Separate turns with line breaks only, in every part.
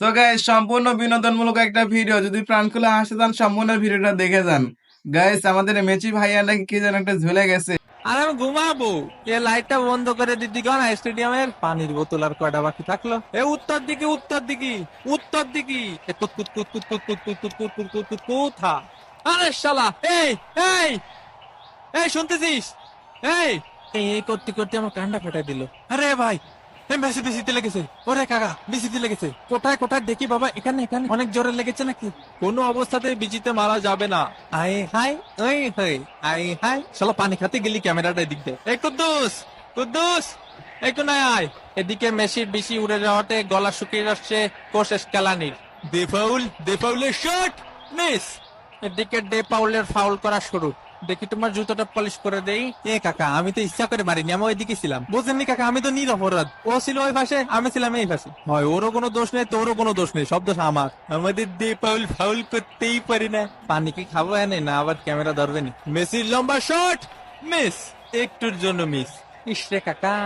So guys সম্পূর্ণ বিনোদনমূলক একটা ভিডিও যদি প্রাণ খুলে হাসতে চান সম্পূর্ণ ভিডিওটা দেখে যান গাইস আমাদের মেচি ভাইয়া নাকি কি যেন একটা ঝুলে গেছে
আর আমি ঘুমাবো এ লাইটটা বন্ধ করে দিদি কেন স্টেডিয়ামের পানির বোতল আর কয়টা বাকি থাকল এ উত্তর দিকে উত্তর দিকে উত্তর দিকে এ কুত কুত কুত কুত কুত কুত কুত কুত কুত কুত কুত কোথা আরে শালা এই এই এই শুনতেছিস এই এই করতে করতে আমার কান্ডা ফেটাই দিল আরে ভাই বেশি বেশিতে লেগেছে। ওরে কাকা বেশিতে লেগেছে। কোথায় কোথায় দেখি বাবা এখানে এখানে। অনেক জোরে লেগেছে নাকি? কোনো অবস্থাতে বিচিতে মারা যাবে না। আই হাই ওই হাই আই হাই চলো পানি খাতে গেলি ক্যামেরাটা এদিক দে এই কুদ্দুস কুদ্দুস এই কোনায় আয়। এদিকে মেসির বেশি উড়ে যাওয়াতে গলা শুকিয়ে কালানির। দে ফাউল দে ফাউলের শট মিস এদিকে ডে পাউলের ফাউল করা শুরু। দেখি তোমার জুতোটা পলিশ করে দেই। এ কাকা, আমি তো ইচ্ছা করে মারিনি, আমি ওইদিকে ছিলাম। বুঝলেন কাকা, আমি তো নিরপরাধ। ও ছিল ওই পাশে, আমি ছিলাম এই পাশে। হয়, ওরও কোনো দোষ নেই, তোরও কোনো দোষ নেই, সব দোষ আমার। আমাদের ডে পাউল ফাউল করতেই পারি না। পানি কি খাব এনে? না, আবার ক্যামেরা ধরবে নি। মেসির লম্বা শট মিস একটুর জন্য মিস ইসরে কাকা,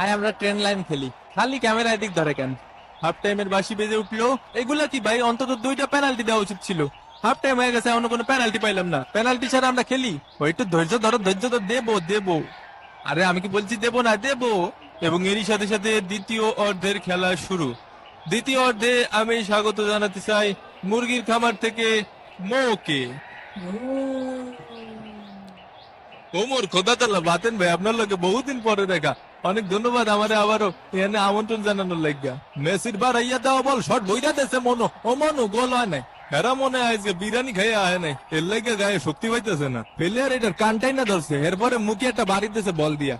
আয় আমরা ট্রেন লাইন খেলি। খালি ক্যামেরা এদিক ধরে কেন? হাফ টাইমের বাসি বেজে উঠল। এগুলা কি ভাই, অন্তত দুইটা পেনাল্টি দেওয়া উচিত ছিল। হাফ টাইম হয়ে গেছে, এখনও কোনো পেনাল্টি পাইলাম না। পেনাল্টি ছাড়া আমরা খেলি। ওই একটু ধৈর্য ধরো, ধৈর্য তো দেবো দেবো। আরে আমি কি বলছি, দেবো না, দেবো। এবং এরই সাথে সাথে দ্বিতীয় অর্ধের খেলা শুরু। দ্বিতীয় অর্ধে আমি স্বাগত জানাতে চাই মুরগির খামার থেকে মৌকে। ওমর খোদা তাল্লা বাতেন ভাই, আপনার লোকে বহুদিন পরে দেখা। অনেক ধন্যবাদ আমারে আবারও এখানে আমন্ত্রণ জানানোর লাগা মেসির বার আইয়া দেওয়া বল, শট বইরা দেছে মনো। ও মনো, গোল হয় নাই। হেরা মনে হয় বিরিয়ানি খেয়ে আয় নাই। এর লাগে গায়ে শক্তি পাইতেছে না। প্লেয়ার এটার কানটাই না ধরছে। এরপরে মুখে একটা বাড়ি দিতেছে বল দিয়া।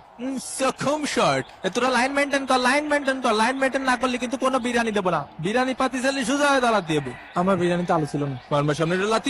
সক্ষম শর্ট এ তোরা লাইন মেনটেন কর লাইন মেনটেন কর। লাইন মেনটেন না করলে কিন্তু কোনো বিরিয়ানি দেবো না। বিরিয়ানি পাতি চাইলে সোজা হয়ে দাঁড়াতে আমার বিরিয়ানি তো আলো ছিল না। সামনে লাতি